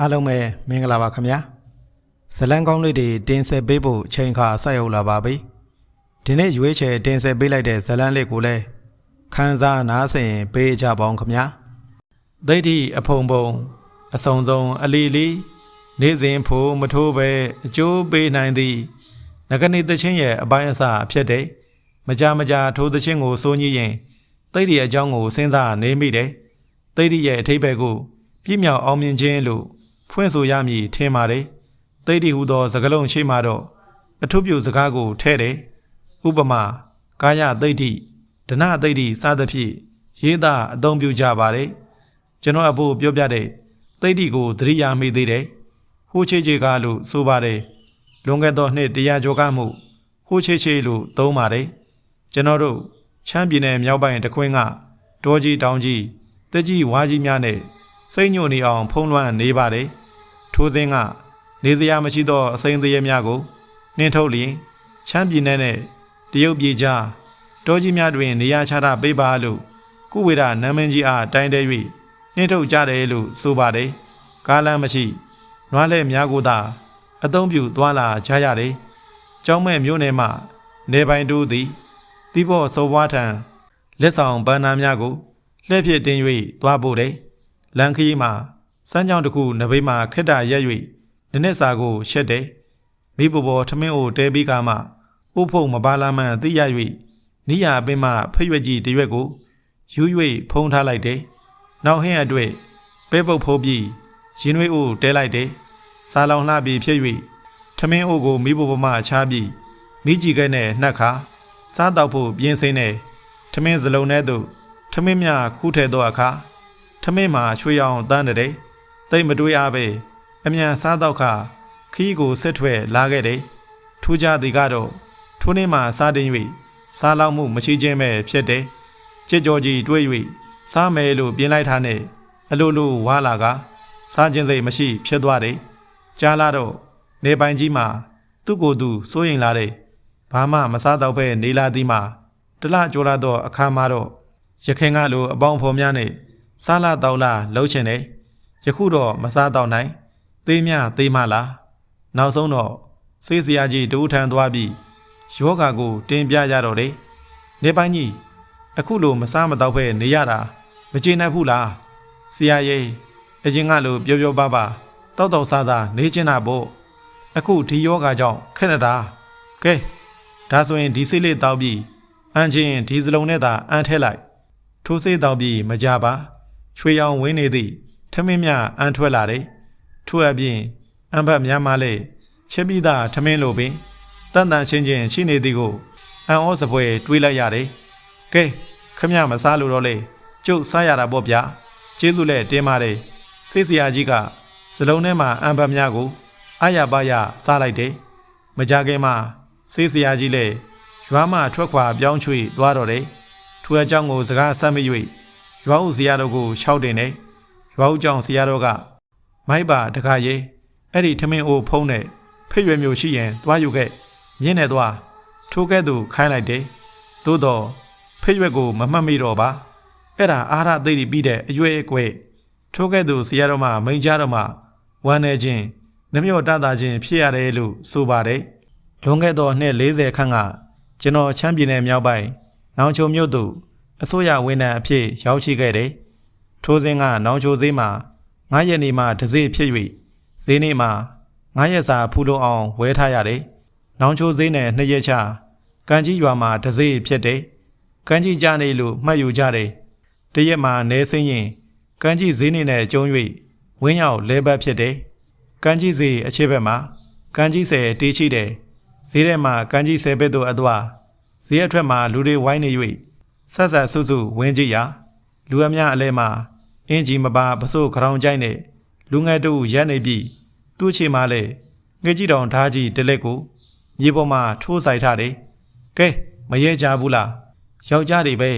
အားလုံးပဲမင်္ဂလာပါခင်ဗျာဇလန်းကောင်းလေးတွေတင်ဆက်ပေးဖို့ချိန်ခါဆက်ရောက်လာပါပြီဒီနေ့ရွေးချယ်တင်ဆက်ပေးလိုက်တဲ့ဇလန်းလေးကိုလည်းခန်းစားနားဆင်ပေးကြပါအောင်ခင်ဗျာဒိဋ္ဌိအဖုံဖုံအစုံစုံအလီလီ နေ့စဉ်ဖို့မထိုးပဲအကျိုးပေးနိုင်သည်ငကနိသချင်းရဲ့အပိုင်းအစအဖြစ်တဲ့မကြမကြထိုးသချင်းကိုစိုးညည်းရင်တိဋ္ဌိအကြောင်းကိုစဉ်းစားနေမိတယ်တိဋ္ဌိရဲ့အထိပ္ပယ်ကိုပြည့်မြောက်အောင်မြင်ခြင်းလို့ ဖွင့်ဆိုရမည်ထင်ပါတယ်။သိတိဟူသောစကားလုံးရှိမှတော့အထုပ်ပြုစကားကိုထဲ့တယ်။ဥပမာကာယသိတိဒနသိတိစသဖြင့်ရေးသားအသုံးပြုကြပါတယ်။ကျွန်တော်အဖို့ပြောပြတဲ့သိတိကိုသတိရမိသေးတယ်။ဟိုးချေချေကားလို့ဆိုပါတယ်။လွန်ခဲ့သောနှစ်တရားကျော်ကမှုဟိုးချေချေလို့သုံးပါတယ်။ကျွန်တော်တို့ချမ်းပြည်နယ်မြောက်ပိုင်းတခွင်းကတောကြီးတောင်ကြီးတက်ကြီးဝါကြီးများနဲ့စိတ်ညိုနေအောင်ဖုံးလွှမ်းနေပါတယ် ထိုးစင်းကနေစရာမရှိသောအစိမ်းသေးများကိုနှင်းထုတ်လျင်ချမ်းပြည်နယ်နဲ့တရုတ်ပြည်ကြားတောကြီးများတွင် နေရာချတာပေးပါလို့ကုဝေဒနမ်းမင်းကြီးအားတိုင်တဲ၍နှင်းထုတ်ကြတယ်လို့ဆိုပါတယ်ကားလမ်းမရှိနွားလဲများကိုသာအသုံးပြုသွားလာကြရတယ်ကျောင်းမဲ့မြို့နယ်မှနေပိုင်တူးသည်တိဘောစောဘွားထံလက်ဆောင်ပန်းနာများကိုလှည့်ဖြစ်တင်၍သွားပို့တယ်လန်ခီးမှာ စမ်းကြောင်တစ်ခုနဘေးမှာခက်တာရက်၍နနစ်စာကိုရှက်တယ်မိဘဘောထမင်းအိုတဲပြီးကမှဥဖုံမပါလာမှန်သိရ၍နိယာအပင်မှဖရွက်ကြီးတရွက်ကိုယူ၍ဖုံးထားလိုက်တယ်နောက်ဟင်းအတွေ့ပဲပုတ်ဖိုးပြီးရင်ွေးအိုတဲလိုက်တယ်စားလောင်လှပြီးဖြစ်၍ထမင်းအိုကိုမိဘဘမချားပြီးမိကြီးကဲနဲ့နှက်ခါစားတော့ဖို့ပြင်းစင်းနေထမင်းစလုံးထဲသို့ထမင်းမြခူးထဲသောအခါထမင်းမှာချွေရောင်တန်းတဲ့ တိတ်မတွေးအားပဲအမြန်စားတော့ခါခီးကိုဆက်ထွက်လာခဲ့တယ်ထူးခြားသည်ကတော့ထိုးနေမှာစားတင်၍စားလောက်မှုမရှိခြင်းပဲဖြစ်တယ်ကြက်ကြော်ကြီးတွေး၍စားမယ်လို့ပြင်လိုက်တာနဲ့အလိုလိုဝါလာကစားခြင်းစိတ်မရှိဖြစ်သွားတယ်ကြားလာတော့နေပိုင်ကြီးမှာသူ့ကိုယ်သူစိုးရင်လာတယ်ဘာမှမစားတော့ပဲနေလာသည်မှာတလကြောလာတော့အခါမှာတော့ရခင်ကလိုအပေါင်းဖော်များနဲ့စားလာတော့လာလှုပ်ချင်တယ် ယခုတော့မစားတော့နိုင်သေးမြသေးမလားနောက်ဆုံးတော့ဆေးစရာကြီးတူထန်သွားပြီးယောဂါကို တင်ပြကြတော့တယ်နေပိုင်းကြီးအခုလိုမစားမတော့ဖဲနေရတာမကျေနပ်ဘူးလားဆရာကြီးအရင်ကလိုပြောပြောပါပါတောက်တောက်စားစားနေချင်တာပေါ့အခုဒီယောဂါကြောင့်ခက်နေတာကဲဒါဆိုရင်ဒီစိတ်လေးတောက်ပြီးအန်ချင်းဒီစလုံးနဲ့သာအန်ထဲလိုက်ထိုးစေးတောက်ပြီးမကြပါချွေရောင်ဝင်းနေသည့် ထမင်းမြအန်ထွက်လာတယ်ထို့အပြင်အံဘတ်များမှလည်းချက်ပြီးသားထမင်းလိုပင်တန်တန်ချင်းချင်းရှိနေသည်ကိုအန်ဩစပွဲတွေးလိုက်ရတယ်ကဲခမရမစားလို့တော့လေကျုပ်စားရတာပေါ့ဗျာကျေးဇူးလည်းတင်းပါတယ်စေးစရာကြီးကစလုံးထဲမှာအံဘတ်များကိုအာရပါရစားလိုက်တယ်မကြခင်မှာစေးစရာကြီးလည်းရွာမှထွက်ခွာပြောင်းချွေသွားတော့တယ်ထိုအကြောင်းကိုစကားဆက်မ၍ရွာဦးဇရာတော်ကိုခြောက်တင်နေ ရွာဦးကြောင့်ဇရာတော်ကမိုက်ပါတခါရေးအဲ့ဒီထမင်းအိုးဖုံးနဲ့ဖိတ်ရွယ်မျိုးရှိရင်သွားယူခဲ့မြင်းနဲ့သွားထိုးကဲ့သို့ခိုင်းလိုက်တယ်သို့တော့ဖိတ်ရွက်ကိုမမှတ်မိတော့ပါအဲ့ဒါအာရသိတိပြီးတဲ့အရွယ်အကွဲထိုးကဲ့သို့ဇရာတော်မှမိန်ကြတော်မှဝမ်းနေခြင်းနှမျောတတာခြင်းဖြစ်ရတယ်လို့ဆိုပါတယ်လွန်ခဲ့သောနှစ်40ခန့်ကကျွန်တော်ချမ်းပြည်နယ်မြောက်ပိုင်းနောင်ချုံမြို့သို့အစိုးရဝန်ထမ်းအဖြစ်ရောက်ရှိခဲ့တယ်။ ထိုစဉ်ကနောင်ချိုဈေးမှာ9ရက်နေမှတစ်စေးဖြစ်၍ဈေးနေ့မှာ9ရက်စာဖူလုံအောင်ဝဲထားရတယ်။နောင်ချိုဈေးနဲ့2ရက်ချကံကြီးရွာမှာတစ်စေးဖြစ်တယ်။ကံကြီးကြနေလို့မှတ်ယူကြတယ်။တရက်မှာနေစင်းရင်ကံကြီးဈေးနေနဲ့ကျုံ၍ဝင်းရောက်လဲဘက်ဖြစ်တယ်။ကံကြီးဈေးအခြေဘက်မှာကံကြီးဆယ်တေးရှိတယ်။ဈေးထဲမှာကံကြီးဆယ်ဘက်သို့အသွာဈေးအထွက်မှာလူတွေဝိုင်းနေ၍ဆက်ဆက်ဆုစုဝင်းကြည့်ရာလူအများအလဲမှာ အင်းကြီးမပါပစိုးခေါင်ကြိုက်နဲ့လူငယ်တို့ရက်နေပြီးသူ့ချေမှာလဲငှက်ကြီးတောင်ဓာကြီးတလက်ကိုမြေပေါ်မှာထိုးဆိုင်ထားတယ်။ကဲမရဲကြဘူးလား။ယောက်ျားတွေပဲ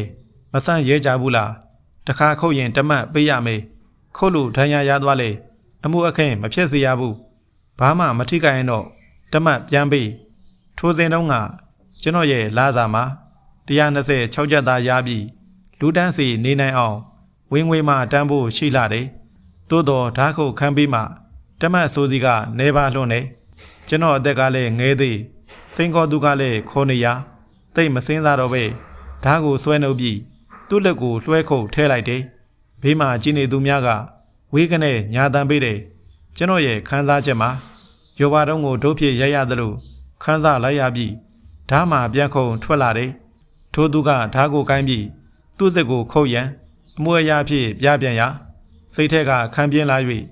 မဆန့်ရဲကြဘူးလား။တခါခုတ်ရင်တမတ်ပေးရမေး။ခုတ်လို့ဒဏ်ရာရသွားလေအမှုအခင်းမဖြစ်စေရဘူး။ဘာမှမထိခိုက်ရင်တော့တမတ်ပြန်ပေး။ထိုးစင်တုံးကကျွန်တော်ရဲ့လာစာမှာ126ချက်သားရပြီးလူတန်းစီနေနိုင်အောင် ဝင်းဝေးမှတန်းဖို့ရှိလာတယ်။သို့တော်ဓာတ်ခုတ်ခန်းပြီးမှတမတ်ဆိုစီကနေပါလွန်းနေကျွန်တော်အသက်ကလည်းငဲသေးစိန်ခေါ်သူကလည်းခေါ်နေရတိတ်မစင်းစားတော့ပဲဓာတ်ကိုဆွဲနှုတ်ပြီးသူ့လက်ကိုလွှဲခုတ်ထဲလိုက်တယ်ဘေးမှာကြည်နေသူများကဝေးကနေညာတန်ပေးတယ်ကျွန်တော်ရဲ့ခန်းစားချက်မှာယောဘာတုံးကိုဒုဖြစ်ရရသလိုခန်းစားလိုက်ရပြီးဓာတ်မှာပြန်ခုံထွက်လာတယ်ထို့သူကဓာတ်ကိုကိုင်းပြီးသူ့စက်ကိုခုတ်ရန် အမွေအရာဖြစ်ပြပြန်ရာစိတ်ထက်ကခံပြင်းလာ၍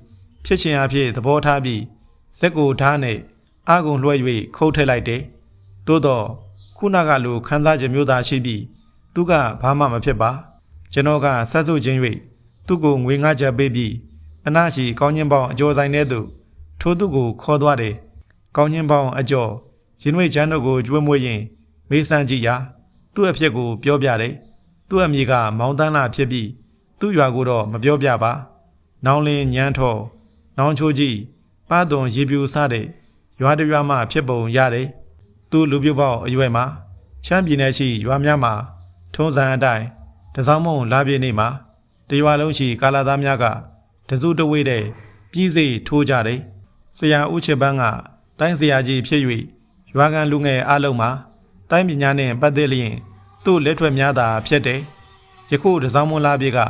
ဖြစ်ချင်အဖြစ်သဘောထားပြီးစက်ကိုဓာတ်နဲ့အာကုန်လွှဲ၍ခုတ်ထည့်လိုက်တယ်သို့တော့ခုနကလိုခန်းစားချက်မျိုးသားရှိပြီးသူကဘာမှမဖြစ်ပါကျွန်တော်ကဆက်ဆုပ်ခြင်း၍သူ့ကိုငွေငါချက်ပေးပြီးအနာရှိကောင်းချင်းပေါင်းအကျော်ဆိုင်ထဲသို့ထိုသူကိုခေါ်သွားတယ်ကောင်းချင်းပေါင်းအကျော်ရင်ဝိချမ်းတို့ကိုကျွေးမွေးရင်မေးစမ်းကြည့်ရာသူ့အဖြစ်ကိုပြောပြတယ် သူ့အမိကမောင်တန်းလာဖြစ်ပြီးသူ့ရွာကိုတော့မပြောပြပါနောင်လင်းညမ်းထော်နောင်ချိုးကြီးပါသွန်ရေပြူစတဲ့ရွာတရွာမှဖြစ်ပုံရတယ်သူ့လူပြုတ်ပေါက်အရွယ်မှာချမ်းပြည်နယ်ရှိရွာများမှာထုံးစံအတိုင်းတစောင်းမုံလာပြည့်နေ့မှာတရွာလုံးရှိကာလာသားများကတစုတဝေးတဲ့ပြည်စီထိုးကြတယ်ဆရာဦးချစ်ပန်းကတိုင်းဆရာကြီးဖြစ်၍ရွာကန်လူငယ်အလုံးမှာတိုင်းပညာနှင့်ပတ်သက်လျင် သူ့လက်ထွက်များသာဖြစ်တယ်ယခုတစောင်းမွန်လာပြည့်က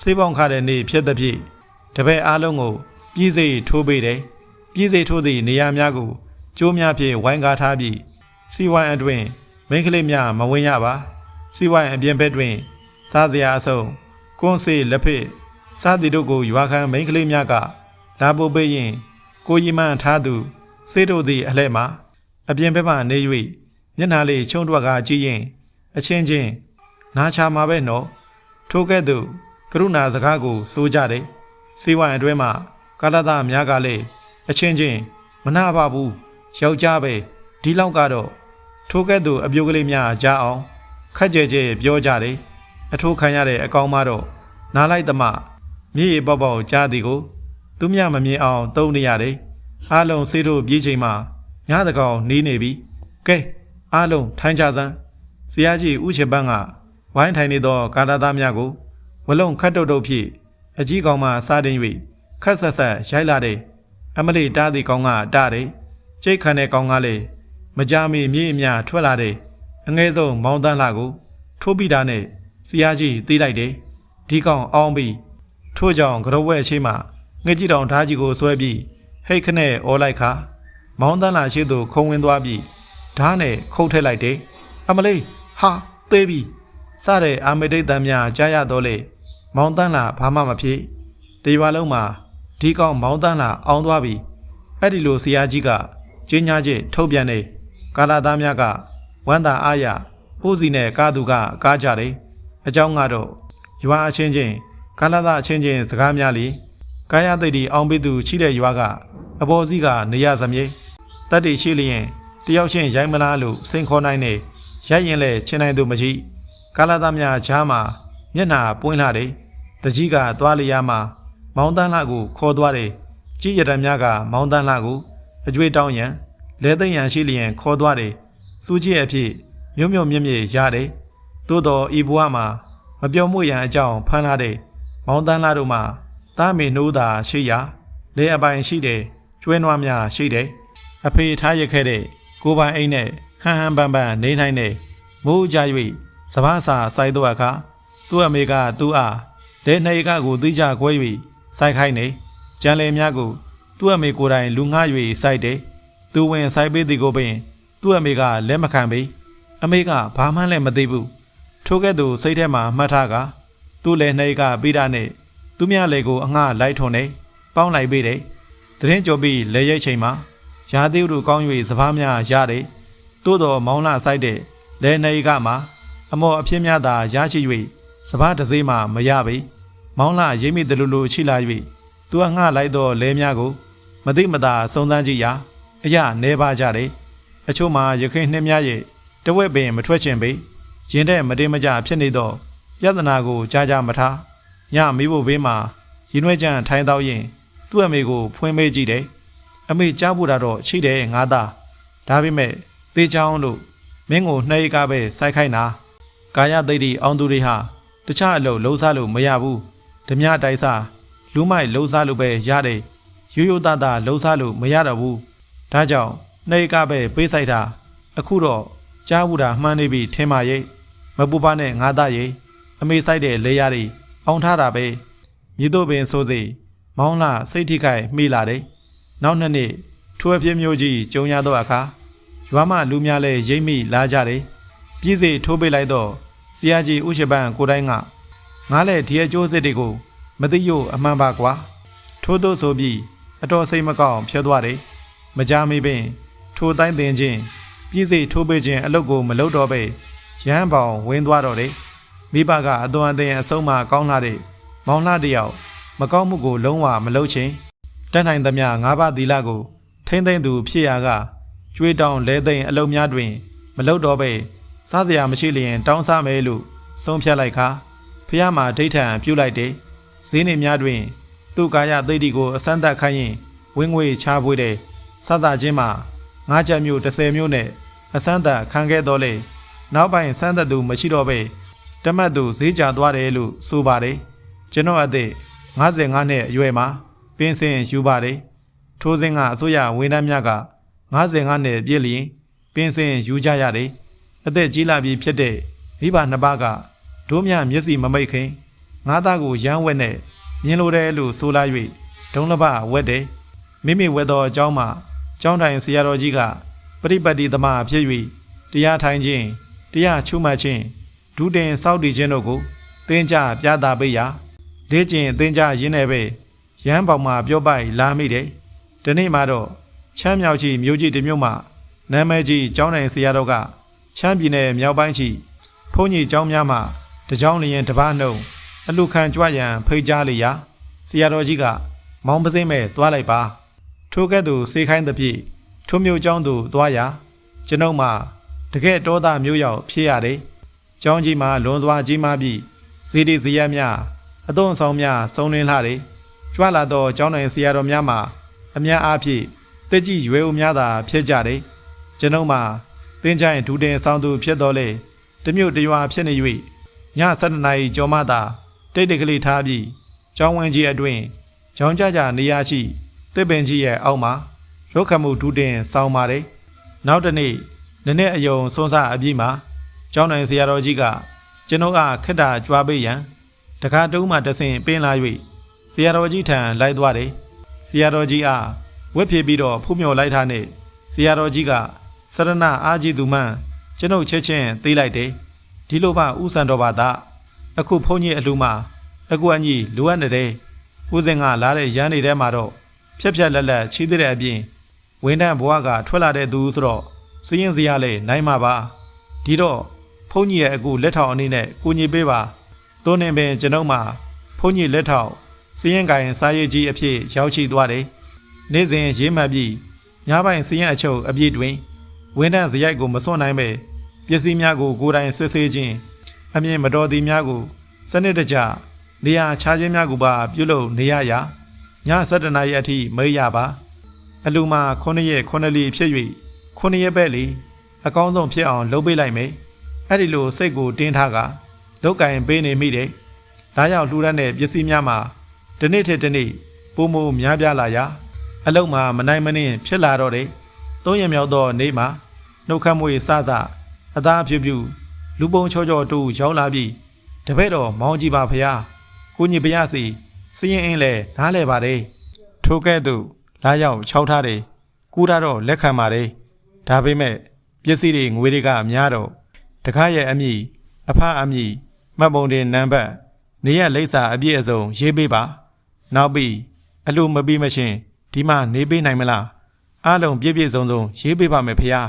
စေးပေါင်ခတဲ့နေ့ဖြစ်သည်ဖြင့်တပည့်အလုံးကိုပြည်စီထိုးပေးတယ်ပြည်စီထိုးသည့်နေရာများကိုကျိုးများဖြင့်ဝိုင်းကားထားပြီးစီဝိုင်းအတွင်မိန်းကလေးများမဝင်ရပါစီဝိုင်းအပြင်ဘက်တွင် စားစရာအစုံကွန်းစေးလက်ဖက်စားသည်တို့ကိုရွာခံမိန်းကလေးများကလာပို့ပေးရင်ကိုကြီးမှန်ထားသူစေးတို့သည်အလှဲ့မှာအပြင်ဘက်မှနေ၍မျက်နှာလေးချုံတွက်ကကြည့်ရင် အချင်းချင်းနာချာမှာပဲနော်ထိုကဲ့သို့ကရုဏာစကားကိုဆိုကြတယ်စေဝိုင်းအတွဲမှာကာလသားများကလည်းအချင်းချင်းမနာပါဘူးယောက်ျားပဲဒီလောက်ကတော့ထိုကဲ့သို့အပြိုကလေးများကြားအောင်ခက်ကြဲကြဲပြောကြတယ်အထိုးခံရတဲ့အကောင်မတော့နားလိုက်သမှမြေရီပေါက်ပေါက်ကြားသည်ကို သူမြမမြင်အောင်တုံးနေရတယ်အားလုံးစေးတို့ပြေးချိန်မှာညတကောင်နေနေပြီကဲအားလုံးထိုင်ကြစမ်း ဆရာကြီးဥချေပန်းကဝိုင်းထိုင်နေသော ကာလာသားများကိုဝလုံးခတ်တုတ်တုတ်ဖြင့်အကြီးကောင်မှစားတင်၍ခက်ဆက်ဆက်ရိုက်လာတဲ့အမလေးတားသည်ကောင်ကတားတယ်ကျိတ်ခံတဲ့ကောင်ကလည်းမကြမီမြေအများထွက်လာတဲ့အငဲဆုံးမောင်းတန်းလာကို ထိုးပြီးတာနဲ့ဆရာကြီးသိလိုက်တယ်ဒီကောင်အောင်ပြီးထို့ကြောင့်ကရဝဲရှိမှငှက်ကြီးတောင်ဓာကြီးကိုဆွဲပြီးဟိတ်ခနဲ့အော်လိုက်ခါမောင်းတန်းလာရှိသူခုံဝင်သွားပြီးဓာတ်နဲ့ခုတ်ထည့်လိုက်တယ်အမလေး ဟာသေးပြီစတဲ့အာမေဒိတ်တန်များကြားရတော့လေမောင်းတန်းလာဘာမှမဖြစ်ဒီရွာလုံးမှာဒီကောင်မောင်းတန်းလာအောင်သွားပြီအဲ့ဒီလိုဆရာကြီးကကျင်းညာချက်ထုတ်ပြန်နေကာလာသားများကဝမ်းသာအားရဟိုးစီနဲ့ကားသူကကားကြတယ်အကြောင်းကတော့ရွာအချင်းချင်းကာလာသားအချင်းချင်းစကားများလီကာယသိတိအောင်ပိသူချိတဲ့ရွာကအပေါ်စီးကနေရစမြေတတ်တိရှိလျင်တယောက်ချင်းရိုင်းမလားလို့စိန်ခေါ်နိုင်နေ ရိုက်ရင်လဲချင်းနိုင်သူမရှိကာလာသားများချားမှာမျက်နှာပွင့်လာတယ်တကြီးကသွားလျားမှာမောင်းတန်းလှကိုခေါ်သွားတယ်ကြည်ရတများကမောင်းတန်းလှကိုအကျွေးတောင်းရန်လဲသိမ့်ရန်ရှိလျင်ခေါ်သွားတယ်စူးကြီးအဖြစ်မြုံမြုံမြင့်မြင့်ရတယ်သို့တော်ဤဘဝမှာမပြောမှုရန်အကြောင်းဖမ်းလာတဲ့မောင်းတန်းလှတို့မှာသားမေနှိုးသာရှိရာလဲအပိုင်ရှိတယ်ကျွဲနွားများရှိတယ်အဖေထားရခဲ့တဲ့ကိုပိုင်အိမ်နဲ့ ဟန်ဟန်ပန်ပန်နေနိုင်တဲ့မိုးကြ၍စပားစာစိုက်တော့အခါသူ့အမေကသူ့အားလဲနှိကကိုသိကြခွဲ၍စိုက်ခိုင်းနေကြံလေများကိုသူ့အမေကိုယ်တိုင်လူငှ၍စိုက်တယ်သူဝင်စိုက်ပေးသည်ကိုပင်သူ့အမေကလက်မခံပေအမေကဘာမှလည်းမသိဘူးထိုကဲ့သို့စိတ်ထဲမှာမှတ်ထားကသူ့လည်းနှိကပြီးတာနဲ့သူမြလေကိုအငှလိုက်ထုံနေပေါင်းလိုက်ပေးတယ်သတင်းကြော်ပြီးလဲရိတ်ချိန်မှာရာသီဥတုကောင်း၍စပားများရတယ် သို့တော်မောင်းလာဆိုင်တဲ့လဲနေကမှာအမော်အဖြစ်များသာရရှိ၍စပားတစ်စေးမှမရပေမောင်းလာရိမ့်မိတလူလူချိလာ၍သူကငှလိုက်သောလဲများကို မသိမသာစုံစမ်းကြည့်ရာအရာနေပါကြတယ်အချို့မှာရခင်နှင်းများရဲ့တဝက်ပင်မထွက်ချင်ပေရင်တဲ့မတင်မကြဖြစ်နေသောပြဿနာကိုကြားကြမထားညမိဖို့ဘေးမှာရင်ွဲကြံထိုင်းတော့ရင်သူ့အမေကိုဖွင့်မေးကြည့်တယ်အမေကြားဖို့တော့ချိတယ်ငါသားဒါပေမဲ့ သေချောင်းလို့မင်းကိုနှဲကပဲစိုက်ခိုင်းတာကာယသိတိအောင်သူတွေဟာတခြားအလုပ်လုံးစားလို့မရဘူးဓမြတိုက်စားလူမိုက်လုံးစားလို့ပဲရတယ်ရိုးရိုးသားသားလှုံးစားလို့မရတော့ဘူးဒါကြောင့်နှိတ်ကပဲပေးဆိုင်တာအခုတော့ကြားဘူးတာမှန်းနေပြီထင်ပါရဲ့မပူပါနဲ့ငါသားရဲ့အမေဆိုင်တဲ့လေယာတွေအောင်ထားတာပဲမြေတို့ပင်ဆိုစီမောင်းလာစိတ်ထိခိုက်မိလာတယ်နောက်နှစ်နေ့ထွေပြင်းမျိုးကြီးကြုံရတော့အခါ ရွာမလူများလဲရိမ့်မိလာကြတယ်ပြည်စီထိုးပေးလိုက်တော့ဆရာကြီးဥရှိပန်ကိုတိုင်းကငါလည်းဒီအကျိုးစစ်တွေကိုမသိရို့အမှန်ပါကွာထိုးသို့ဆိုပြီးအတော်စိတ်မကောင်းဖြစ်သွားတယ်မကြမီပင်ထိုတိုင်းတင်ချင်းပြည်စီထိုးပေးခြင်းအလုပ်ကိုမလုပ်တော့ပဲရဟန်းပေါင်ဝင်းသွားတော့တယ်မိဘကအသွင်အသင်အဆုံးမကောင်းလာတဲ့မောင်လှတစ်ယောက်မကောင်းမှုကိုလုံးဝမလုပ်ချင်တက်နိုင်သမျှငါးပါးသီလကိုထိမ့်သိမ့်သူဖြစ်ရာက ကျွေးတောင်းလဲသိမ့်အလုံးများတွင် မလုပ်တော့ပဲစားစရာမရှိလျင်တောင်းစားမယ်လို့ဆုံးဖြတ်လိုက်ခါဖះမှာဒိဋ္ဌံပြုတ်လိုက်တယ်ဈေးနေများတွင် သူ့ကာယသိတိကိုအစမ်းသက်ခိုင်းရင်ဝင်းငွေချပွေးတယ်စသချင်းမှာငါးချက်မျိုး30မျိုးနဲ့အစမ်းသက်ခံခဲ့တော့လေနောက်ပိုင်းစမ်းသက်သူမရှိတော့ပဲတမတ်သူဈေးကြသွားတယ်လို့ဆိုပါတယ်ကျွန်တော်အသက်55နှစ်အရွယ်မှာပင်စင်ယူပါတယ်ထိုးစင်းကအစိုးရဝန်ထမ်းများက 55နှစ်ပြည့်လျင်ပင်စင်ယူကြရတယ်အသက်ကြီးလာပြီဖြစ်တဲ့မိဘနှစ်ပါးကဒိုးမြမျက်စိမမိတ်ခင်ငါးသားကိုရမ်းဝက်နဲ့မြင်လိုတယ်လို့ဆိုလာ၍ဒုံးလပဝက်တယ်မိမိဝက်တော်အကြောင်းမှာကျောင်းတိုင်ဆရာတော်ကြီးကပရိပတ်တိသမားဖြစ်၍တရားထိုင်ခြင်းတရားချုမှတ်ခြင်းဒုတင်စောက်တည်ခြင်းတို့ကိုသင်ကြပြသပေးရာလေ့ကျင့်သင်ကြရင်းနဲ့ပဲရဟန်းပေါင်မှာပြောပိုက်လာမိတယ်ဒီနေ့မှတော့ ချမ်းမြောက်ကြီးမြို့ကြီးတစ်မြို့မှာနာမည်ကြီးကျောင်းတိုင်ဆရာတော်ကချမ်းပြည်နယ်မြောက်ပိုင်းရှိဘုန်းကြီးကျောင်းများမှာတကြောင်လျင်တပားနှုံအလူခံကြွရန်ဖိတ်ကြားလေရာဆရာတော်ကြီးကမောင်းပစိမ့်မဲ့သွားလိုက်ပါ ထိုကဲ့သို့စေခိုင်းသဖြင့်ထိုမျိုးကျောင်းသို့သွားရာကျွန်ုပ်မှာတကယ်တောသားမျိုးရောက်ဖြစ်ရတယ်ကျောင်းကြီးမှာလွန်စွာကြီးမားပြီးဇေဒီဇေယျများအသွင်ဆောင်များစုံလင်းလာတယ်ကြွလာသောကျောင်းတော်ဆရာတော်များမှာအများအားဖြင့် တက်ကြီးရွယ်ဦးများသာဖြစ်ကြတယ်ကျွန်ုပ်မှာသင်ချိုင်းဒူတင်ဆောင်သူဖြစ်တော်လေတမျိုးတရွာဖြစ်နေ၍ည7နာရီကျော်မှသာတိတ်တကလေးထားပြီးကျောင်းဝင်ကြီးအတွင်ကျောင်းကြကြနေရာရှိတစ်ပင်ကြီးရဲ့အောက်မှာရုတ်ခမှုဒူတင်ဆောင်ပါတယ်နောက်တနေ့နနေ့အယုံစွန်းစားအပြည့်မှာကျောင်းနိုင်ဆရာတော်ကြီးကကျွန်ုပ်ကခက်တာကြွားပေးရန်တခါတုံးမှတဆင်ပင်းလာ၍ဆရာတော်ကြီးထံလိုက်သွားတယ်ဆရာတော်ကြီးအား ဝက်ဖြစ်ပြီးတော့ဖူးမြော်လိုက်တာနဲ့ဆရာတော်ကြီးကစရဏအာကြီးသူမှန်ကျွန်ုပ်ချက်ချင်းသေးလိုက်တယ်ဒီလိုမှဥဆန်တော်ပါသားအခုဘုန်းကြီးအလူမှာအကူအညီလိုအပ်နေတယ်ဦးစင်ကလာတဲ့ရန်တွေထဲမှာတော့ဖြက်ဖြက်လက်လက်ချီးတဲ့အပြင်ဝင်းတန်းဘဝကထွက်လာတဲ့သူဆိုတော့စည်ရင်စရာလေနိုင်မှာပါဒီတော့ဘုန်းကြီးရဲ့အကူလက်ထောက်အနေနဲ့ကူညီပေးပါသွန်းနေပင်ကျွန်ုပ်မှာဘုန်းကြီးလက်ထောက်စည်ရင်ကိုင်စားရည်ကြီးအဖြစ်ရောက်ရှိသွားတယ် နေ့စဉ်ရေးမှတ်ပြီးညပိုင်းစည်ရင်အချုပ်အပြည့်တွင်ဝင်းတန်းစရိုက်ကိုမစွန့်နိုင်ပဲပစ္စည်းများကိုကိုယ်တိုင်စစ်ဆေးခြင်းအမြင်မတော်သည်များကို စနစ်တကျနေရာချခြင်းများကိုပါပြုလုပ်နေရရာည7:00နာရီအထိမေးရပါ အလူမှာ9ရက်9လီဖြစ်၍9ရက်ပဲလေအကောင်းဆုံးဖြစ်အောင်လုပ်ပေးလိုက်မယ်အဲ့ဒီလိုစိတ်ကိုတင်းထားကလောက်ကင်ပေးနေမိတယ်ဒါကြောင့်လှူဒန်းတဲ့ပစ္စည်းများမှာတစ်နေ့ထက်တစ်နေ့ပုံမများပြားလာရာ အလုံးမှာမနိုင်မနှင်းဖြစ်လာတော့တယ်သုံးရမြောက်သောနေ့မှာနှုတ်ခမ်းမွေစသအသားဖြူဖြူလူပုံချောချောတူရောက်လာပြီးတပည့်တော်မောင်းကြည့်ပါဖရာကိုညီပရစီစရင်အင်းလဲနားလဲပါတယ်ထိုကဲ့သို့လာရောက်ခြောက်ထားတယ်ကူတာတော့လက်ခံပါတယ်ဒါပေမဲ့ပစ္စည်းတွေငွေတွေကများတော့တခါရဲ့အမိအဖအမိမှတ်ပုံတင်နံပါတ်နေရလိပ်စာအပြည့်အစုံရေးပေးပါ နောက်ပြီးအလိုမပြီးမချင်း ဒီမှာနေပေးနိုင်မလားအားလုံးပြည့်ပြည့်စုံစုံရေးပေးပါမယ်ဖေဟာ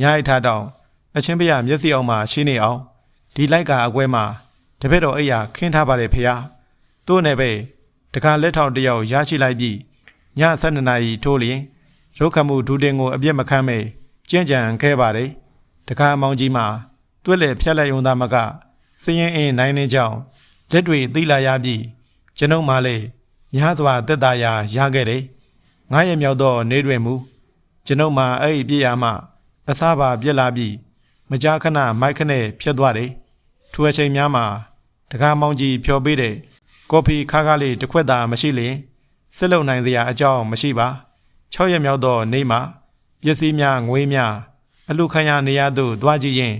ညာအိထားတောင်းအချင်းဖေဟာမျက်စိအောင်မှာရှင်းနေအောင်ဒီလိုက်ကအကွဲမှာတပည့်တော်အိယာခင်းထားပါတယ်ဖေဟာတို့နဲ့ပဲတခါလက်ထောင်တယောက်ရရှိလိုက်ပြီးည7နာရီထိုးလျင်ရုတ်ခမှုဒူတင်ကိုအပြစ်မခံမဲ့ကြံ့ကြံခဲ့ပါတယ်တခါမောင်ကြီးမှာတွက်လက်ဖြတ်လက်ယုံသားမကစည်ရင်အင်းနိုင်နေကြောင်းလက်တွေသိလာရပြီးကျွန်ုပ်မှလည်းများစွာတက်တာရာရခဲ့တယ် ငါရဲ့မြောက်သောနေတွင်မူကျွန်ုပ်မှာအဲ့ဒီပြည့်ရမှအစားပါပြက်လာပြီးမကြာခဏမိုက်ခနဲ့ဖြတ်သွားတယ်ထိုအချိန်များမှာတကားမောင်ကြီးဖြော်ပေးတဲ့ကော်ဖီခါးကားလေးတစ်ခွက်သာမရှိလျင်စစ်လုံနိုင်စရာအကြောင်းမရှိပါ6ရက်မြောက်သောနေ့မှာပစ္စည်းများငွေများအလူခံရနေရသို့သွားကြည့်ရင်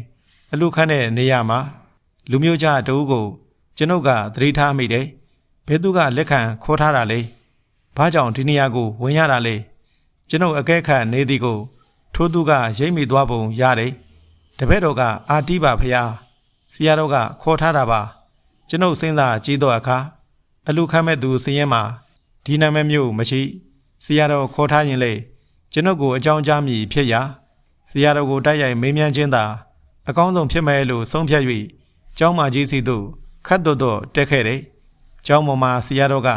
အလူခံတဲ့နေရာမှာလူမျိုးကြားတအုပ်ကို ကျွန်ုပ်ကသတိထားမိတယ်ဘယ်သူကလက်ခံခေါ်ထားတာလဲ ဘာကြောင့်ဒီနေရာကိုဝင်ရတာလဲကျွန်ုပ်အကဲခတ်နေသည်ကို ထိုးသူကရိပ်မိသွားပုံရတယ်တပည့်တော်ကအာတိပါဖျားဆရာတော်ကခေါ်ထားတာပါကျွန်ုပ်စဉ်းစားကြည့်တော့အခါအလူခံမဲ့သူစည်ရင်မှာဒီနာမည်မျိုးမရှိဆရာတော်ခေါ်ထားရင်လေကျွန်ုပ်ကိုအကြောင်းကြားမည်ဖြစ်ရာဆရာတော်ကိုတိုက်ရိုက်မေးမြန်းခြင်းသာအကောင်းဆုံးဖြစ်မယ်လို့ဆုံးဖြတ်၍ကျောင်းမကြီးစီသို့ခတ်တော်တော်တက်ခဲ့တယ်။ကျောင်းပေါ်မှာဆရာတော်က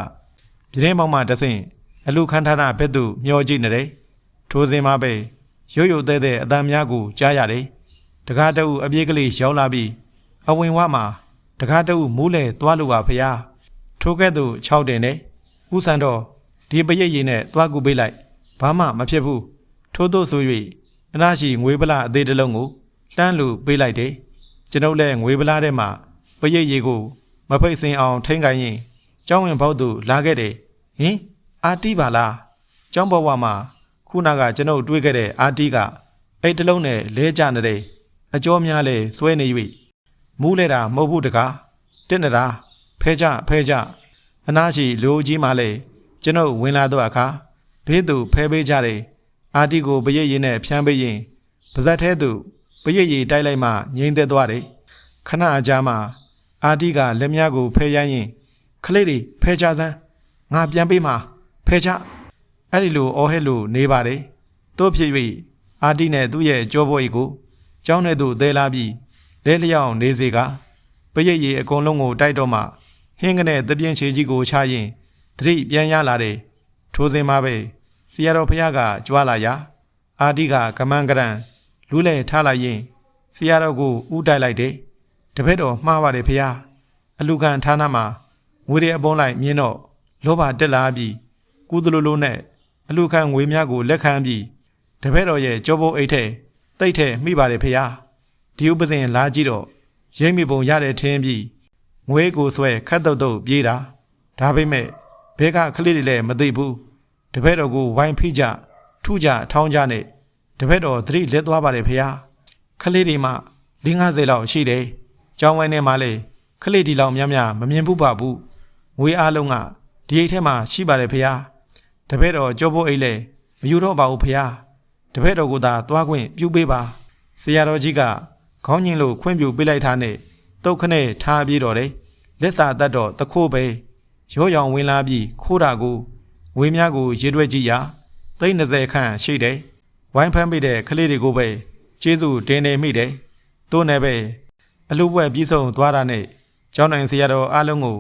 ပြင်းပေါင်းမှတဆင့်အလူခန်းထားတာဘက်သို့မျောကြည့်နေတယ်။ထိုစဉ်မှာပဲရုတ်ရုတ်သေးသေးအတန်များကိုကြားရတယ်။တကားတအုပ်အပြေးကလေးရောက်လာပြီးအဝင်ဝမှာတကားတအုပ်မူးလေသွားလို့ပါဖရာ။ထိုကဲ့သို့၆တင်နဲ့ဥဆန်တော်ဒီပရိတ်ရည်နဲ့သွားကူပေးလိုက်ဘာမှမဖြစ်ဘူးထို့သို့ဆို၍အနာရှိငွေပလအသေးတစ်လုံးကိုလှမ်းလူပေးလိုက်တယ်ကျွန်ုပ်လည်းငွေပလားထဲမှာပရိတ်ရည်ကိုမဖိတ်စင်အောင်ထိန်းခိုင်းရင် ကျောင်းဝင်ဘောက်သူလာခဲ့တယ်ဟင်အာတီပါလားကျောင်းဘဝမှာခုနကကျွန်ုပ်တွေးခဲ့တဲ့အာတီကအဲ့တစ်လုံးနဲ့လဲကြနေတယ်အကျော်များလဲစွဲနေ၍မူးလဲတာမဟုတ်ဘူးတကားတက်နေတာဖဲကြဖဲကြအနာရှိလူကြီးမှလည်းကျွန်ုပ်ဝင်လာတော့အခါဘေးသူဖဲပေးကြတယ်အာတီကိုပရိတ်ရည်နဲ့ဖြန်းပေးရင်ပါဇက်ထဲသူပရိတ်ရည်တိုက်လိုက်မှငြိမ်သက်သွားတယ်ခဏအကြာမှအာတီကလက်များကိုဖဲရိုင်းရင် ခလေးတွေဖဲချစမ်းငါပြန်ပေးမှာဖဲချအဲ့ဒီလိုအော်ဟဲ့လို့နေပါတယ်တို့ဖြစ်၍အာတီနဲ့သူ့ရဲ့ကြောဘွေကိုကျောင်းထဲသို့သဲလာပြီးလဲလျောင်းနေစေကပရိတ်ရည်အကုန်လုံးကိုတိုက်တော့မှဟင်းကနေတပြင်းချေကြီးကိုချရင်သတိပြန်ရလာတယ်ထိုစဉ်မှာပဲဆရာတော်ဖះကကြွားလာရာအာတိကကမန်းကရန်လူးလေထားလိုက်ရင်ဆရာတော်ကိုဥတိုက်လိုက်တယ်တပည့်တော်မှားပါတယ်ဖះအလူခံဌာနမှာ ငွေတွေအပုံးလိုက်မြင်းတော့လောဘတက်လာပြီးကုသလိုလိုနဲ့အလူခံငွေများကိုလက်ခံပြီးတပည့်တော်ရဲ့ကြောပုတ်အိတ်ထဲတိတ်ထဲမိပါတယ်ဖះဒီဥပဇင်လာကြည့်တော့ရိမ့်မိပုံရတဲ့ထင်းပြီးငွေကိုဆွဲခတ်တုတ်တုတ်ပြေးတာဒါပေမဲ့ဘဲကကလေးတွေလည်းမသိဘူးတပည့်တော်ကိုဝိုင်းဖိကြထုကြထောင်းကြနဲ့တပည့်တော်သတိလက်သွားပါတယ်ဖေဟာခလေးတွေမှ50လောက်ရှိတယ်ကျောင်းဝိုင်းထဲမှာလေခလေးဒီလောက်များများမမြင်ဘူးပါဘူး ငွေအားလုံးကဒီအိတ်ထဲမှာရှိပါတယ်ဖေဟာတပည့်တော်ကြောဖို့အိတ်လေမယူတော့ပါဘူးဖေဟာတပည့်တော်ကသာသွားခွင့်ပြုပေးပါဆရာတော်ကြီးကခေါင်းညင်လို့ခွင့်ပြုပေးလိုက်တာနဲ့တုတ်ခနဲ့ထားပြေးတော်တယ်လက်စာတတ်တော့တခိုးပဲရောရောင်ဝင်လာပြီးခိုးတာကိုငွေများကိုရေတွက်ကြည့်ရာသိန်း30ခန့်ရှိတယ်။ဝိုင်းဖမ်းပေးတဲ့ကလေးတွေကိုပဲကျေးဇူးတင်နေမိတယ်။တို့နဲ့ပဲအလူပွဲပြီးဆုံးသွားတာနဲ့ကျောင်းနိုင်ဆရာတော်အားလုံးကို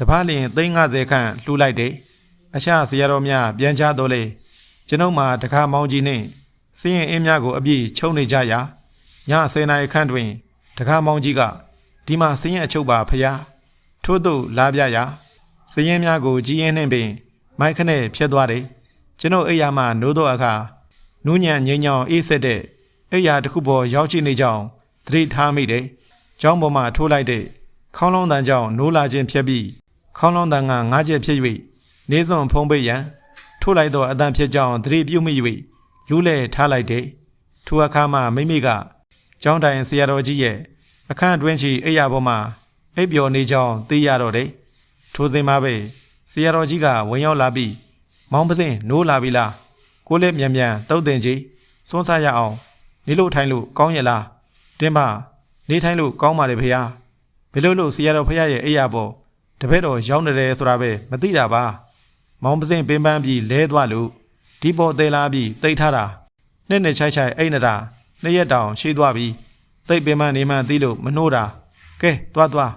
တပားလျင်သိန်း50ခန့်လှူလိုက်တယ်။အရှာဆရာတော်များပြန်ချတော့လေကျွန်ုပ်မှာတခါမောင်းကြီးနဲ့စင်းရင်အင်းများကိုအပြည့်ချုံနေကြရာည10နာရီခန့်တွင်တခါမောင်းကြီးကဒီမှာစင်းရင်အချုပ်ပါဖျားထို့သို့လာပြရာစည်ရင်များကိုကြည်ရင်နှင့်ပင် မိုက်ခနဲ့ဖြတ်သွားတယ်ကျွန်ုပ်အိယာမှနိုးတော့အခါနူးညံ့ငိမ့်ညောင်အေးဆက်တဲ့အိယာတစ်ခုပေါ်ရောက်ရှိနေကြောင်းသတိထားမိတယ်။ကျောင်းပေါ်မှာထိုးလိုက်တဲ့ခေါင်းလုံးတန်ကြောင့်နိုးလာခြင်းဖြစ်ပြီး ခေါင်းလုံးတန်ကငားချက်ဖြစ်၍နေစွန်ဖုံးပိတ်ရန်ထိုးလိုက်သောအတန်ဖြစ်ကြောင်းသတိပြုမိ၍လူးလဲထားလိုက်တယ်။ထိုအခါမှမိမိကကျောင်းတိုင်ဆရာတော်ကြီးရဲ့အခန်းအတွင်းချီအိယာပေါ်မှာအိပ်ပျော်နေကြောင်းသိရတော့တယ်။ထိုစဉ်မှာပဲဆရာတော်ကြီးကဝင်ရောက်လာပြီးမောင်ပစင်နိုးလာပြီလားကိုလည်းမြန်မြန်တုတ်တင်ကြီးစွန်းစားရအောင်နေလို့ထိုင်လို့ကောင်းရဲ့လားတင်းပါနေထိုင်လို့ကောင်းပါလေဖေဟာဘယ်လိုလို့ဆရာတော်ဖေရဲ့အိယာပေါ် တပည့်တော်ရောက်နေတယ်ဆိုတာပဲမသိတာပါမောင်ပစင်ပင်ပန်းပြီးလဲသွားလို့ဒီပေါ်သေးလာပြီးတိတ်ထားတာနဲ့နဲ့ချိုက်ချိုက်အိတ်နေတာနှစ်ရက်တောင်ရှိသွားပြီတိတ်ပင်ပန်းနေမှသိလို့မနှိုးတာကဲသွားသွား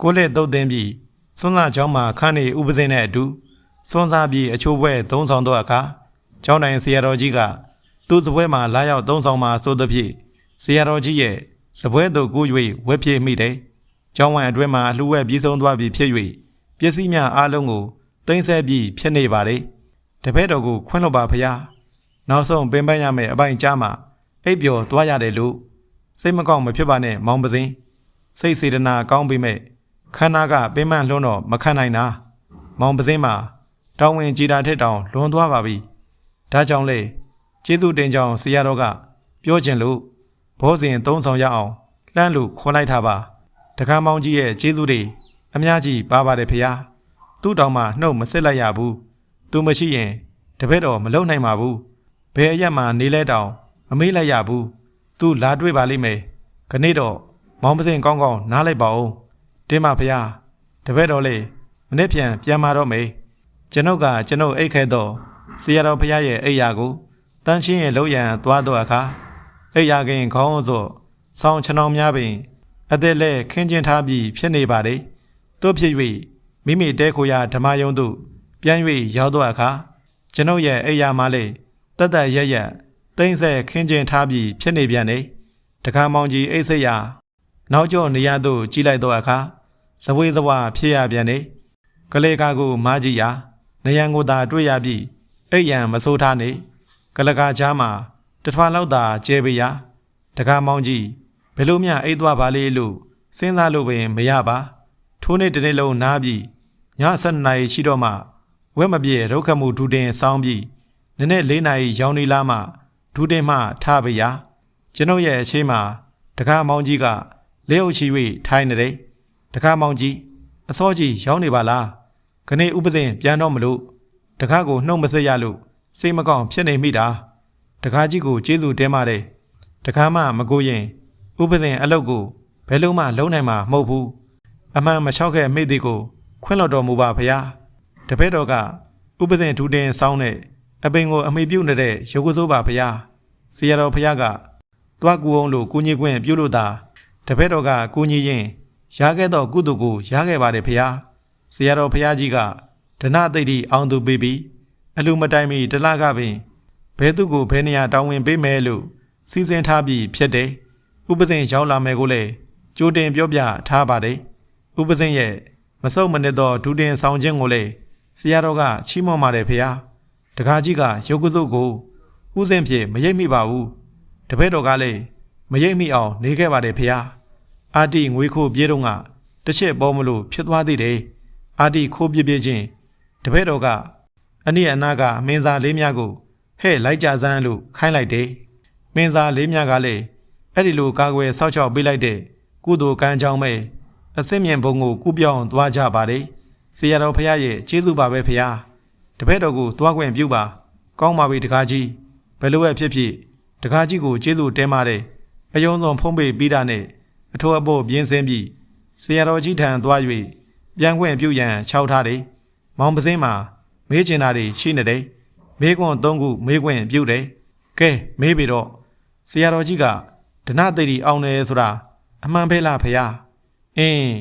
ကိုလည်းတုတ်တင်ပြီးစွန်းစားချောင်းမှာခန်းနေဥပဇင်းနဲ့အတူစွန်းစားပြီးအချိုးပွဲသုံးဆောင်တော့အခါကျောင်းတိုင်ဆရာတော်ကြီးကသူ့စပွဲမှာလာရောက်သုံးဆောင်မှာဆိုသည်ဖြင့်ဆရာတော်ကြီးရဲ့စပွဲသို့ကူး၍ဝက်ပြေမိတယ်။ ကျောင်းဝိုင်အတွင်းမှာအလှဝက်ပြေးဆုံးသွားပြီဖြစ်၍ပစ္စည်းများအားလုံးကိုတင်ဆက်ပြီးဖြစ်နေပါလေ။တပည့်တော်ကိုခွင့်လွှတ်ပါဖရာ။နောက်ဆုံးပင်ပန်းရမယ့်အပိုင်းကြားမှာအိပ်ပျော်သွားရတယ်လို့စိတ်မကောင်းမဖြစ်ပါနဲ့မောင်ပစင်းစိတ်စေတနာကောင်းပြီမဲ့ခန္ဓာကပင်ပန်းလွန်းတော့မခံနိုင်တာမောင်ပစင်းမှာတောင်းဝင်ကြည်တာထက်တောင်လွန်သွားပါပြီဒါကြောင့်လေကျေးဇူးတင်ကြောင်းဆရာတော်ကပြောခြင်းလို့ဘောဇင်သုံးဆောင်ရအောင်လှမ်းလို့ခေါ်လိုက်တာပါ တက္ကမောင်ကြီးရဲ့ကျေးဇူးတွေအများကြီးပါပါတယ်ဖေဟာသူ့တောင်မှနှုတ်မစစ်လိုက်ရဘူးသူမရှိရင်တပည့်တော်မလုံနိုင်ပါဘူးဘယ်အရက်မှနေလဲတောင်မမေးလိုက်ရဘူးသူလာတွေ့ပါလိမ့်မယ်ခနေ့တော့မောင်ပစင်ကောင်းကောင်းနားလိုက်ပါဦးတင်းမဖေဟာတပည့်တော်လေးမနေ့ပြန်ပြန်มาတော့မေကျွန်ုပ်ကကျွန်ုပ်အိတ်ခဲတော့ဆရာတော်ဖះရဲ့အိယာကိုတန်းချင်းရဲ့လောက်ရန်သွားတော့အခါအိယာခင်ခေါင်းစော့ဆောင်းချနောင်များပင် အသက်လက်ခင်းကျင်းထားပြီးဖြစ်နေပါလေတို့ဖြစ်၍မိမိတဲခိုရာဓမ္မယုံသို့ပြန်၍ရောက်တော့အခါကျွန်ုပ်ရဲ့အိယာမလေးတတ်တတ်ရရက်တိမ့်ဆက်ခင်းကျင်းထားပြီးဖြစ်နေပြန်နေတခါမောင်ကြီးအိတ်ဆက်ရာနောက်ကျောနေရာသို့ကြီးလိုက်တော့အခါဇဝေဇဝါဖြစ်ရပြန်နေကလေးကားကိုမားကြည့်ရာနယံကိုသာတွေ့ရပြီးအိတ်ရန်မဆိုးထားနေကလကာချားမှာတထွာလောက်သာကျဲပေးရတခါမောင်ကြီး ဘယ်လိုမျှအိတ်သွားပါလေလို့စဉ်းစားလို့ပင်မရပါထိုးနေ့တစ်နေ့လုံးနားပြီးည7နာရီရှိတော့မှဝက်မပြေဒုက္ခမှုဒူတင်ဆောင်းပြီးနနေ့၄နာရီရောင်းနေလာမှဒူတင်မှထားပေးရကျွန်ုပ်ရဲ့အခြေမှာတခါမောင်ကြီးကလက်အုပ်ချီ၍ထိုင်နေတယ်တခါမောင်ကြီးအစောကြီးရောင်းနေပါလားခနေ့ဥပဇင်ပြန်တော့မလို့တခါကိုနှုတ်မဆက်ရလို့စိတ်မကောင်းဖြစ်နေမိတာတခါကြီးကိုကျေးဇူးတင်ပါတယ်တခါမှမကိုရင် ဥပဇင်အလုတ်ကိုဘယ်လုံးမှလုံးနိုင်မှာမဟုတ်ဘူးအမှန်မလျှောက်ခဲ့မိသည်ကို ခွင့်လွှတ်တော်မူပါဖရာတပည့်တော်ကဥပဇင်ထူတင်ဆောင်းတဲ့အပင်ကိုအမိပြုတ်နေတဲ့ရုပ်ကစိုးပါဖရာဆရာတော်ဖရာကတွားကူအောင်လို့ကိုကြီးခွင့်ပြုလို့သာတပည့်တော်ကကိုကြီးရင်ရခဲ့သောကုသိုလ်ကိုရခဲ့ပါတယ်ဖရာဆရာတော်ဖရာကြီးကဒနသိတိအောင်သူပေးပြီးအလူမတိုင်မီတလကပင်ဘဲသူကိုဘဲနေရတောင်းဝင်ပေးမယ်လို့စီစဉ်ထားပြီးဖြစ်တယ် ဥပဇင်ရောက်လာမယ်ကိုလည်းကြိုတင်ပြောပြထားပါတယ်ဥပဇင်ရဲ့မဆုတ်မနစ်သောဒူတင်ဆောင်ခြင်းကိုလည်းဆရာတော်ကချီးမွမ်းပါတယ်ဖေဟာတကားကြီးကရုပ်ကစုပ်ကိုဥစဉ်ဖြင့်မရိပ်မိပါဘူးတပည့်တော်ကလည်းမရိပ်မိအောင်နေခဲ့ပါတယ်ဖေဟာအာတိငွေခိုးပြေးတော့ကတစ်ချက်ပေါ်မလို့ဖြစ်သွားသေးတယ်အာတိခိုးပြေးပြေးချင်းတပည့်တော်ကအနိအနာကအမင်းသားလေးများကိုဟဲ့လိုက်ကြစမ်းလို့ခိုင်းလိုက်တယ်မင်းသားလေးများကလည်း အဲ့ဒီလိုကာကွယ်ဆောက်ချောက်ပေးလိုက်တဲ့ကုသိုလ်ကံကြောင့်ပဲအစင်မြင့်ဘုံကိုကူးပြောင်းသွားကြပါတယ်ဆရာတော်ဖရာရဲ့ကျေးဇူးပါပဲဖရာတပည့်တော်ကိုသွားခွင့်ပြုပါ ကောင်းပါပြီတကားကြီးဘယ်လိုပဲဖြစ်ဖြစ်တကားကြီးကိုကျေးဇူးတင်ပါတယ်အယုံဆုံးဖုံးပေးပြီးတာနဲ့အထောအဖို့ပြင်းစင်းပြီးဆရာတော်ကြီးထံသွား၍ပြန်ခွင့်ပြုရန်ခြောက်ထားတယ်မောင်ပစင်းမှာမေးချင်တာတွေရှိနေတယ်မေးခွန်း၃ခုမေးခွင့်ပြုတယ်ကဲမေးပြီတော့ဆရာတော်ကြီးက ဒနသိတိအောင်တယ်ဆိုတာအမှန်ပဲလားဖရာအင်း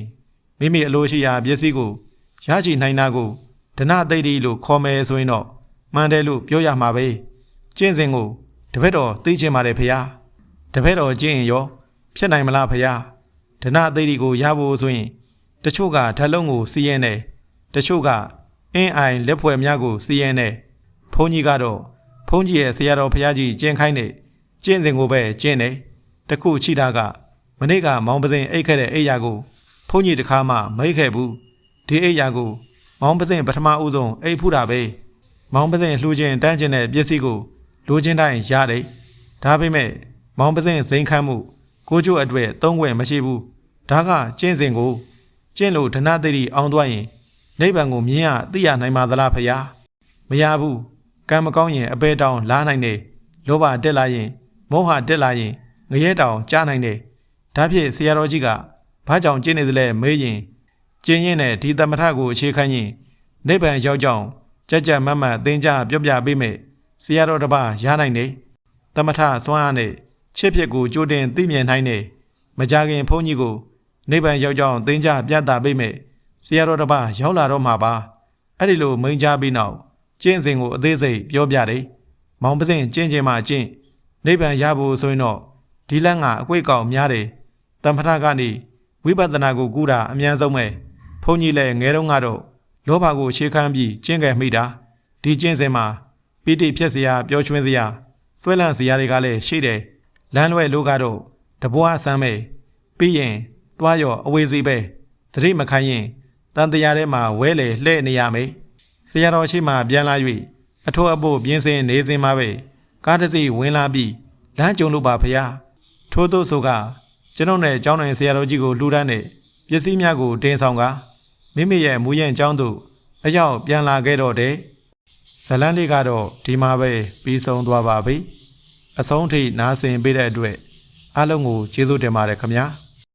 မိမိအလိုရှိရာပစ္စည်းကိုရရှိနိုင်တာကိုဒနသိတိလို့ခေါ်မယ်ဆိုရင်တော့မှန်တယ်လို့ပြောရမှာပဲကျင့်စဉ်ကိုတပည့်တော်သိချင်ပါတယ်ဖရာတပည့်တော်ကျင့်ရင်ရောဖြစ်နိုင်မလားဖရာဒနသိတိကိုရဖို့ဆိုရင်တချို့ကဓာတ်လုံးကိုစီးရင်တယ်တချို့ကအင်းအိုင်လက်ဖွဲ့များကိုစီးရင်တယ်ဘုန်းကြီးကတော့ဘုန်းကြီးရဲ့ဆရာတော်ဖရာကြီးကျင့်ခိုင်းတဲ့ကျင့်စဉ်ကိုပဲကျင့်တယ် တခုချိတာကမနေ့ကမောင်ပစင်အိတ်ခဲ့တဲ့အိယာကိုဘုန်းကြီးတခါမှမိတ်ခဲ့ဘူးဒီအိယာကိုမောင်ပစင်ပထမဦးဆုံးအိတ်ဖူးတာပဲမောင်ပစင်လှူခြင်းတန်းခြင်းတဲ့ပစ္စည်းကိုလိုချင်တိုင်းရတယ်ဒါပေမဲ့မောင်ပစင်စိန်ခမ်းမှုကိုကျို့အတွေ့သုံးခွင့်မရှိဘူးဒါကကျင့်စဉ်ကိုကျင့်လို့ဒဏသိတိအောင်သွားရင်နိဗ္ဗာန်ကိုမြင်ရသိရနိုင်ပါသလားဖရာမရဘူးကံမကောင်းရင်အပေတောင်လာနိုင်တယ်လောဘတက်လာရင်မောဟတက်လာရင် ငရဲတောင်ကြားနိုင်တယ်ဒါဖြင့်ဆရာတော်ကြီးကဘာကြောင့်ကျင့်နေသလဲမေးရင်ကျင့်ရင်နဲ့ဒီသမထကိုအခြေခံရင်နိဗ္ဗာန်ရောက်ကြောင်းကြက်ကြက်မတ်မတ်သင်ကြားပြောပြပေးမယ်ဆရာတော်တစ်ပါးရနိုင်တယ်သမထစွမ်းအားနဲ့ချစ်ဖြစ်ကိုကြိုတင်သိမြင်နိုင်တယ်မကြခင်ဘုန်းကြီးကိုနိဗ္ဗာန်ရောက်ကြောင်းသင်ကြားပြသပေးမယ်ဆရာတော်တစ်ပါးရောက်လာတော့မှာပါအဲ့ဒီလိုမိန်ကြားပြီးနောက်ကျင့်စဉ်ကိုအသေးစိတ်ပြောပြတယ်မောင်ပစင်ကျင့်ခြင်းမှကျင့်နိဗ္ဗာန်ရဖို့ဆိုရင်တော့ ဒီလန်းကအကွေ့ကောင်များတယ်တမ္ပထကနေဝိပဿနာကိုကူတာအများဆုံးပဲဘုန်းကြီးလည်းငယ်တုန်းကတော့လောဘကိုရှေးခမ်းပြီးကျင့်ကြံမိတာဒီကျင့်စဉ်မှာပိဋိဖြစ်စရာပျော်ရွှင်စရာဆွဲလန့်စရာတွေကလည်းရှိတယ်လမ်းလွဲလို့ကတော့တပွားဆမ်းမဲ့ပြီးရင်တွားရော်အဝေးစီပဲသတိမခိုင်းရင်တန်တရားထဲမှာဝဲလေလှဲ့နေရမယ်ဆရာတော်ရှိမှပြန်လာ၍အထောအဖို့ပြင်းစင်နေစဉ်မှာပဲကားတစ်စီးဝင်လာပြီးလမ်းကြုံလို့ပါဖျား ထို့သို့ဆိုကကျွန်ုပ်နဲ့ကျောင်းတော်ဆရာတော်ကြီးကိုလှူဒန်းတဲ့ပစ္စည်းများကိုတင်ဆောင်ကမိမိရဲ့မူရင်ကျောင်းသို့အရောက်ပြန်လာခဲ့တော့တဲ့ဇလန်းလေးကတော့ဒီမှာပဲပြီးဆုံးသွားပါပြီအဆုံးထိနားဆင်ပေးတဲ့အတွက်အားလုံးကိုကျေးဇူးတင်ပါတယ်ခင်ဗျာ